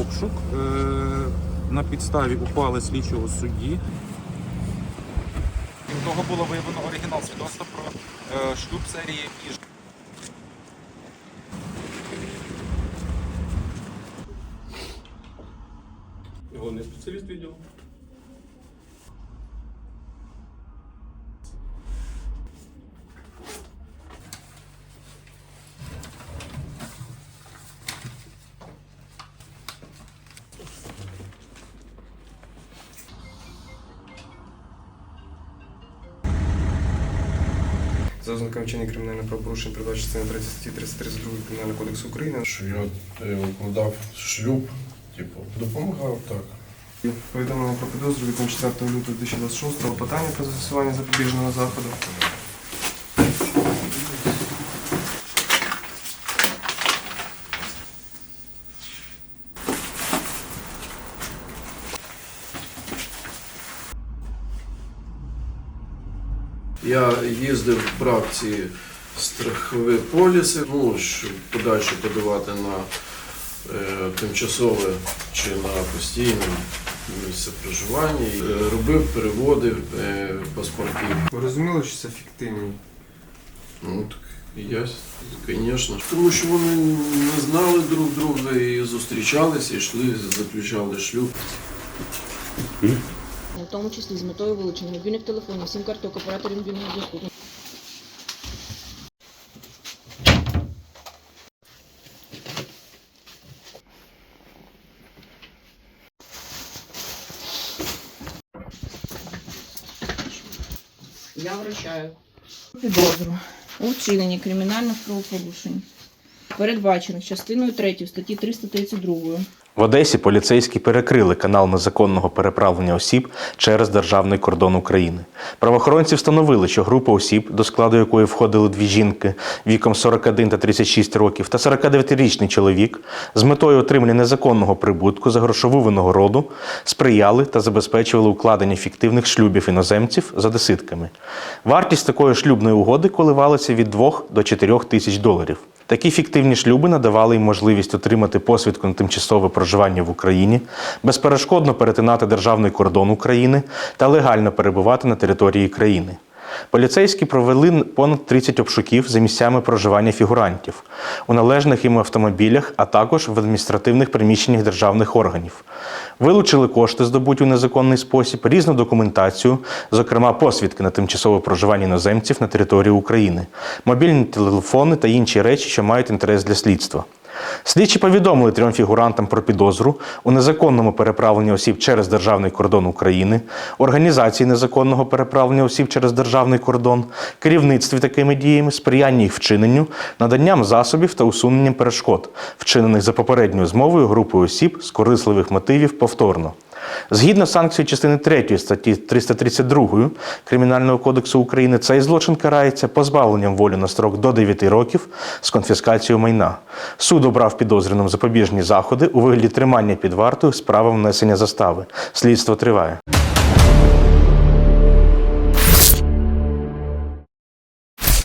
обшук е, на підставі ухвали слідчого судді. Крім того, було виявлено оригінал свідоцтва про е, шлюб серії між не спеціаліст відділу. За ознаками вчинення кримінального правопорушення передбачено частини 3 статті 332 Кримінального кодексу України. що я е, укладав шлюб, типу, допомагав так. Повідомлення про підозру від 4 лютого 2026 питання про застосування запобіжного заходу. Я їздив, брав ці страхові поліси, ну, щоб подальше подавати на е, тимчасове чи на постійне місце проживання. І, е, робив переводи е, паспортів. Ви розуміли, що це фіктивні? Ну, так я, звісно. Тому що вони не знали друг друга і зустрічалися, і йшли, заключали шлюб. В тому числі з метою вилучення мобільних телефонів, сім-карток операторів мобільного зв'язку. Я вручаю. Підозру. У вчиненні кримінальних правопорушень, передбачених частиною 3 статті 332 В Одесі поліцейські перекрили канал незаконного переправлення осіб через державний кордон України. Правоохоронці встановили, що група осіб, до складу якої входили дві жінки віком 41 та 36 років, та 49-річний чоловік, з метою отримання незаконного прибутку за грошову винагороду сприяли та забезпечували укладення фіктивних шлюбів іноземців за деситками. Вартість такої шлюбної угоди коливалася від 2 до 4 тисяч доларів. Такі фіктивні шлюби надавали їм можливість отримати посвідку на тимчасове проживання в Україні, безперешкодно перетинати державний кордон України та легально перебувати на території країни. Поліцейські провели понад 30 обшуків за місцями проживання фігурантів у належних їм автомобілях, а також в адміністративних приміщеннях державних органів. Вилучили кошти, здобуті у незаконний спосіб, різну документацію, зокрема посвідки на тимчасове проживання іноземців на території України, мобільні телефони та інші речі, що мають інтерес для слідства. Слідчі повідомили трьом фігурантам про підозру у незаконному переправленні осіб через державний кордон України, організації незаконного переправлення осіб через державний кордон, керівництві такими діями, сприяння їх вчиненню, наданням засобів та усуненням перешкод, вчинених за попередньою змовою групою осіб з корисливих мотивів повторно. Згідно з частини 3 статті 332 Кримінального кодексу України, цей злочин карається позбавленням волі на строк до 9 років з конфіскацією майна. Суд обрав підозрюваним запобіжні заходи у вигляді тримання під вартою з правом внесення застави. Слідство триває.